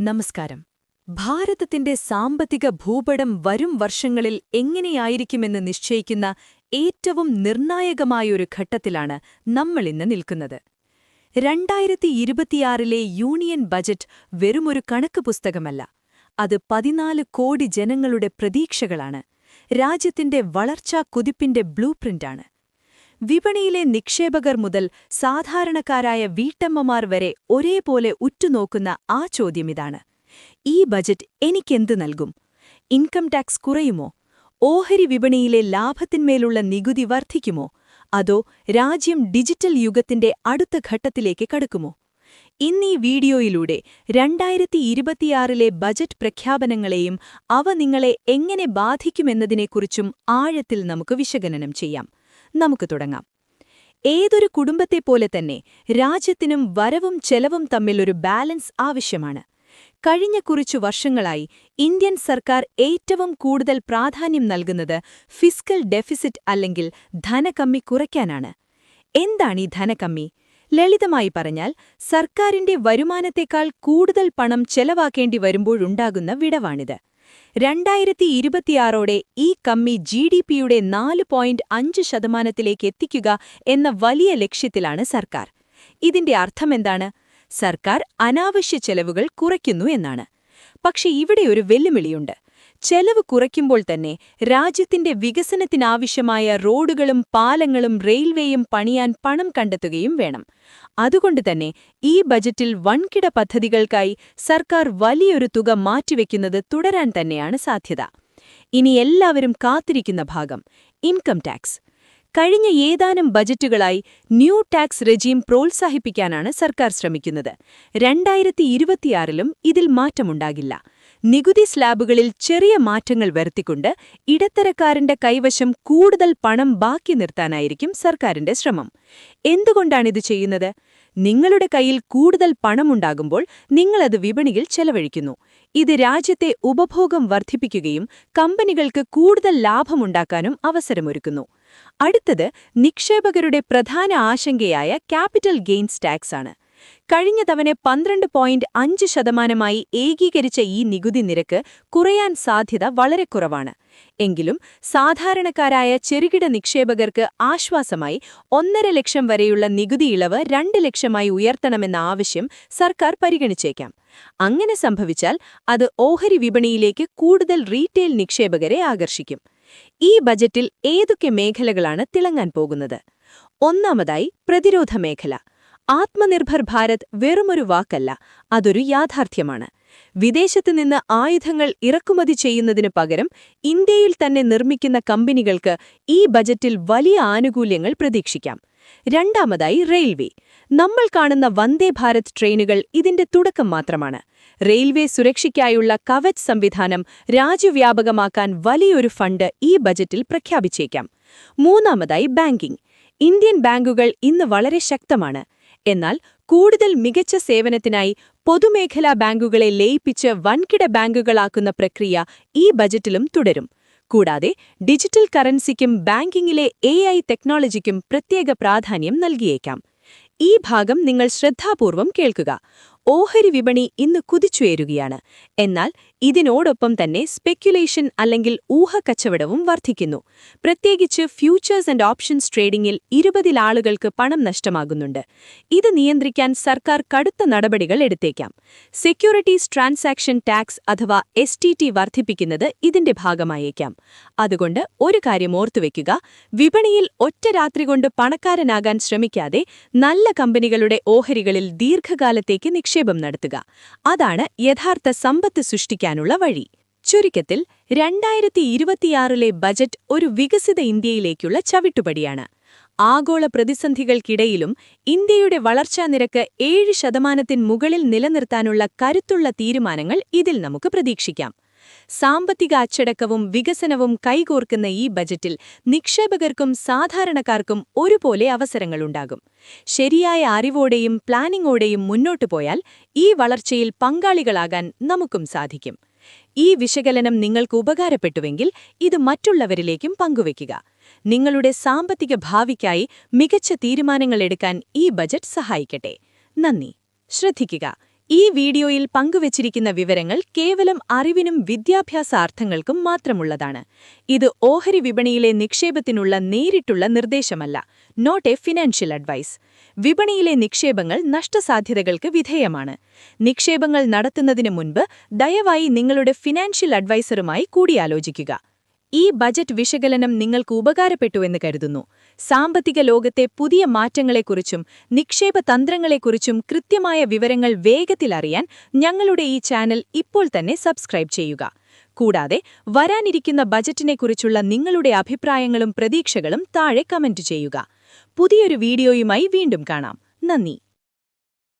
നമസ്കാരം. ഭാരതത്തിന്റെ സാമ്പത്തിക ഭൂപടം വരും വർഷങ്ങളിൽ എങ്ങനെയായിരിക്കുമെന്ന് നിശ്ചയിക്കുന്ന ഏറ്റവും നിർണായകമായൊരു ഘട്ടത്തിലാണ് നമ്മളിന്ന് നിൽക്കുന്നത്. രണ്ടായിരത്തി ഇരുപത്തിയാറിലെ യൂണിയൻ ബജറ്റ് വെറുമൊരു കണക്ക് പുസ്തകമല്ല. അത് പതിനാല് കോടി ജനങ്ങളുടെ പ്രതീക്ഷകളാണ്. രാജ്യത്തിന്റെ വളർച്ചാ കുതിപ്പിന്റെ ബ്ലൂ പ്രിന്റാണ്. വിപണിയിലെ നിക്ഷേപകർ മുതൽ സാധാരണക്കാരായ വീട്ടമ്മമാർ വരെ ഒരേപോലെ ഉറ്റുനോക്കുന്ന ആ ചോദ്യമിതാണ്. ഈ ബജറ്റ് എനിക്കെന്ത് നൽകും? ഇൻകം ടാക്സ് കുറയുമോ? ഓഹരി വിപണിയിലെ ലാഭത്തിന്മേലുള്ള നികുതി വർദ്ധിക്കുമോ? അതോ രാജ്യം ഡിജിറ്റൽ യുഗത്തിന്റെ അടുത്ത ഘട്ടത്തിലേക്ക് കടക്കുമോ? ഇന്നീ വീഡിയോയിലൂടെ രണ്ടായിരത്തി ഇരുപത്തിയാറിലെ ബജറ്റ് പ്രഖ്യാപനങ്ങളെയും അവ നിങ്ങളെ എങ്ങനെ ബാധിക്കുമെന്നതിനെക്കുറിച്ചും ആഴത്തിൽ നമുക്ക് വിശകലനം ചെയ്യാം. നമുക്ക് തുടങ്ങാം. ഏതൊരു കുടുംബത്തെ പോലെ തന്നെ രാജ്യത്തിനും വരവും ചെലവും തമ്മിലൊരു ബാലൻസ് ആവശ്യമാണ്. കഴിഞ്ഞ കുറച്ചു വർഷങ്ങളായി ഇന്ത്യൻ സർക്കാർ ഏറ്റവും കൂടുതൽ പ്രാധാന്യം നൽകുന്നത് ഫിസ്ക്കൽ ഡെഫിസിറ്റ് അല്ലെങ്കിൽ ധനകമ്മി കുറയ്ക്കാനാണ്. എന്താണ് ഈ ധനകമ്മി? ലളിതമായി പറഞ്ഞാൽ സർക്കാരിന്റെ വരുമാനത്തേക്കാൾ കൂടുതൽ പണം ചെലവാക്കേണ്ടി വരുമ്പോഴുണ്ടാകുന്ന വിടവാണിത്. രണ്ടായിരത്തി ഇരുപത്തിയാറോടെ ഈ കമ്മി ജി ഡി പിയുടെ നാല് പോയിന്റ് അഞ്ച് ശതമാനത്തിലേക്ക് എത്തിക്കുക എന്ന വലിയ ലക്ഷ്യത്തിലാണ് സർക്കാർ. ഇതിന്റെ അർത്ഥമെന്താണ്? സർക്കാർ അനാവശ്യ ചെലവുകൾ കുറയ്ക്കുന്നു എന്നാണ്. പക്ഷെ ഇവിടെ ഒരു വെല്ലുവിളിയുണ്ട്. ചെലവ് കുറയ്ക്കുമ്പോൾ തന്നെ രാജ്യത്തിന്റെ വികസനത്തിനാവശ്യമായ റോഡുകളും പാലങ്ങളും റെയിൽവേയും പണിയാൻ പണം കണ്ടെത്തുകയും വേണം. അതുകൊണ്ടുതന്നെ ഈ ബജറ്റിൽ വൻകിട പദ്ധതികൾക്കായി സർക്കാർ വലിയൊരു തുക മാറ്റിവെക്കുന്നത് തുടരാൻ തന്നെയാണ് സാധ്യത. ഇനി എല്ലാവരും കാത്തിരിക്കുന്ന ഭാഗം ഇൻകം ടാക്സ്. കഴിഞ്ഞ ഏതാനും ബജറ്റുകളായി ന്യൂ ടാക്സ് റെജീം പ്രോത്സാഹിപ്പിക്കാനാണ് സർക്കാർ ശ്രമിക്കുന്നത്. രണ്ടായിരത്തി ഇരുപത്തിയാറിലും ഇതിൽ മാറ്റമുണ്ടാകില്ല. നികുതി സ്ലാബുകളിൽ ചെറിയ മാറ്റങ്ങൾ വരുത്തിക്കൊണ്ട് ഇടത്തരക്കാരന്റെ കൈവശം കൂടുതൽ പണം ബാക്കി നിർത്താനായിരിക്കും സർക്കാരിന്റെ ശ്രമം. എന്തുകൊണ്ടാണിത് ചെയ്യുന്നത്? നിങ്ങളുടെ കയ്യിൽ കൂടുതൽ പണമുണ്ടാകുമ്പോൾ നിങ്ങളത് വിപണിയിൽ ചെലവഴിക്കുന്നു. ഇത് രാജ്യത്തെ ഉപഭോഗം വർദ്ധിപ്പിക്കുകയും കമ്പനികൾക്ക് കൂടുതൽ ലാഭമുണ്ടാക്കാനും അവസരമൊരുക്കുന്നു. അടുത്തത് നിക്ഷേപകരുടെ പ്രധാന ആശങ്കയായ ക്യാപിറ്റൽ ഗെയിൻസ് ടാക്സ് ആണ് കഴിഞ്ഞ തവണ പന്ത്രണ്ട് പോയിന്റ് അഞ്ച് ശതമാനമായി ഏകീകരിച്ച ഈ നികുതി നിരക്ക് കുറയാൻ സാധ്യത വളരെ കുറവാണ്. എങ്കിലും സാധാരണക്കാരായ ചെറുകിട നിക്ഷേപകർക്ക് ആശ്വാസമായി ഒന്നര ലക്ഷം വരെയുള്ള നികുതി ഇളവ് രണ്ട് ലക്ഷമായി ഉയർത്തണമെന്ന ആവശ്യം സർക്കാർ പരിഗണിച്ചേക്കാം. അങ്ങനെ സംഭവിച്ചാൽ അത് ഓഹരി വിപണിയിലേക്ക് കൂടുതൽ റീറ്റെയിൽ നിക്ഷേപകരെ ആകർഷിക്കും. ഈ ബജറ്റിൽ ഏതൊക്കെ മേഖലകളാണ് തിളങ്ങാൻ പോകുന്നത്? ഒന്നാമതായി പ്രതിരോധ മേഖല. ആത്മനിർഭർ ഭാരത് വെറുമൊരു വാക്കല്ല അതൊരു യാഥാർത്ഥ്യമാണ്. വിദേശത്തു നിന്ന് ആയുധങ്ങൾ ഇറക്കുമതി ചെയ്യുന്നതിന് പകരം ഇന്ത്യയിൽ തന്നെ നിർമ്മിക്കുന്ന കമ്പനികൾക്ക് ഈ ബജറ്റിൽ വലിയ ആനുകൂല്യങ്ങൾ പ്രതീക്ഷിക്കാം. രണ്ടാമതായി റെയിൽവേ. നമ്മൾ കാണുന്ന വന്ദേ ഭാരത് ട്രെയിനുകൾ ഇതിന്റെ തുടക്കം മാത്രമാണ്. റെയിൽവേ സുരക്ഷയ്ക്കായുള്ള കവച് സംവിധാനം രാജ്യവ്യാപകമാക്കാൻ വലിയൊരു ഫണ്ട് ഈ ബജറ്റിൽ പ്രഖ്യാപിച്ചേക്കാം. മൂന്നാമതായി ബാങ്കിംഗ്. ഇന്ത്യൻ ബാങ്കുകൾ ഇന്ന് വളരെ ശക്തമാണ്. എന്നാൽ കൂടുതൽ മികച്ച സേവനത്തിനായി പൊതുമേഖലാ ബാങ്കുകളെ ലയിപ്പിച്ച് വൻകിട ബാങ്കുകളാക്കുന്ന പ്രക്രിയ ഈ ബജറ്റിലും തുടരും. കൂടാതെ ഡിജിറ്റൽ കറൻസിക്കും ബാങ്കിങ്ങിലെ എ ടെക്നോളജിക്കും പ്രത്യേക പ്രാധാന്യം നൽകിയേക്കാം. ഈ ഭാഗം നിങ്ങൾ ശ്രദ്ധാപൂർവം കേൾക്കുക. ഓഹരി വിപണി ഇന്ന് കുതിച്ചുയരുകയാണ്. എന്നാൽ ഇതിനോടൊപ്പം തന്നെ സ്പെക്യുലേഷൻ അല്ലെങ്കിൽ ഊഹക്കച്ചവടവും വർദ്ധിക്കുന്നു പ്രത്യേകിച്ച് ഫ്യൂച്ചേഴ്സ് ആൻഡ് ഓപ്ഷൻസ് ട്രേഡിംഗിൽ ഇരുപതിലാളുകൾക്ക് പണം നഷ്ടമാകുന്നുണ്ട്. ഇത് നിയന്ത്രിക്കാൻ സർക്കാർ കടുത്ത നടപടികൾ എടുത്തേക്കാം. സെക്യൂരിറ്റീസ് ട്രാൻസാക്ഷൻ ടാക്സ് അഥവാ എസ് വർദ്ധിപ്പിക്കുന്നത് ഇതിന്റെ ഭാഗമായേക്കാം. അതുകൊണ്ട് ഒരു കാര്യം ഓർത്തുവെക്കുക വിപണിയിൽ ഒറ്റ രാത്രി കൊണ്ട് പണക്കാരനാകാൻ ശ്രമിക്കാതെ നല്ല കമ്പനികളുടെ ഓഹരികളിൽ ദീർഘകാലത്തേക്ക് നിക്ഷേപം നടത്തുക. അതാണ് യഥാർത്ഥ സമ്പത്ത് സൃഷ്ടിക്കാനുള്ള വഴി. ചുരുക്കത്തിൽ രണ്ടായിരത്തി ഇരുപത്തിയാറിലെ ബജറ്റ് ഒരു വികസിത ഇന്ത്യയിലേക്കുള്ള ചവിട്ടുപടിയാണ്. ആഗോള പ്രതിസന്ധികൾക്കിടയിലും ഇന്ത്യയുടെ വളർച്ചാ നിരക്ക് ഏഴ് ശതമാനത്തിന് മുകളിൽ നിലനിർത്താനുള്ള കരുത്തുള്ള തീരുമാനങ്ങൾ ഇതിൽ നമുക്ക് പ്രതീക്ഷിക്കാം. സാമ്പത്തിക അച്ചടക്കവും വികസനവും കൈകോർക്കുന്ന ഈ ബജറ്റിൽ നിക്ഷേപകർക്കും സാധാരണക്കാർക്കും ഒരുപോലെ അവസരങ്ങളുണ്ടാകും. ശരിയായ അറിവോടെയും പ്ലാനിങ്ങോടെയും മുന്നോട്ടു പോയാൽ ഈ വളർച്ചയിൽ പങ്കാളികളാകാൻ നമുക്കും സാധിക്കും. ഈ വിശകലനം നിങ്ങൾക്ക് ഉപകാരപ്പെട്ടുവെങ്കിൽ ഇത് മറ്റുള്ളവരിലേക്കും പങ്കുവയ്ക്കുക നിങ്ങളുടെ സാമ്പത്തിക ഭാവിക്കായി മികച്ച തീരുമാനങ്ങളെടുക്കാൻ ഈ ബജറ്റ് സഹായിക്കട്ടെ. നന്ദി. ശ്രദ്ധിക്കുക. ഈ വീഡിയോയിൽ പങ്കുവച്ചിരിക്കുന്ന വിവരങ്ങൾ കേവലം അറിവിനും വിദ്യാഭ്യാസാർത്ഥങ്ങൾക്കും മാത്രമുള്ളതാണ്. ഇത് ഓഹരി വിപണിയിലെ നിക്ഷേപത്തിനുള്ള നേരിട്ടുള്ള നിർദ്ദേശമല്ല നോട്ട് എ ഫിനാൻഷ്യൽ അഡ്വൈസ് വിപണിയിലെ നിക്ഷേപങ്ങൾ നഷ്ടസാധ്യതകൾക്ക് വിധേയമാണ്. നിക്ഷേപങ്ങൾ നടത്തുന്നതിന് മുൻപ് ദയവായി നിങ്ങളുടെ ഫിനാൻഷ്യൽ അഡ്വൈസറുമായി കൂടിയാലോചിക്കുക. ഈ ബജറ്റ് വിശകലനം നിങ്ങൾക്ക് ഉപകാരപ്പെട്ടുവെന്ന് കരുതുന്നു. സാമ്പത്തിക ലോകത്തെ പുതിയ മാറ്റങ്ങളെക്കുറിച്ചും നിക്ഷേപ തന്ത്രങ്ങളെക്കുറിച്ചും കൃത്യമായ വിവരങ്ങൾ വേഗത്തിൽ അറിയാൻ ഞങ്ങളുടെ ഈ ചാനൽ ഇപ്പോൾ തന്നെ സബ്സ്ക്രൈബ് ചെയ്യുക. കൂടാതെ വരാനിരിക്കുന്ന ബജറ്റിനെക്കുറിച്ചുള്ള നിങ്ങളുടെ അഭിപ്രായങ്ങളും പ്രതീക്ഷകളും താഴെ കമന്റ് ചെയ്യുക. പുതിയൊരു വീഡിയോയുമായി വീണ്ടും കാണാം. നന്ദി.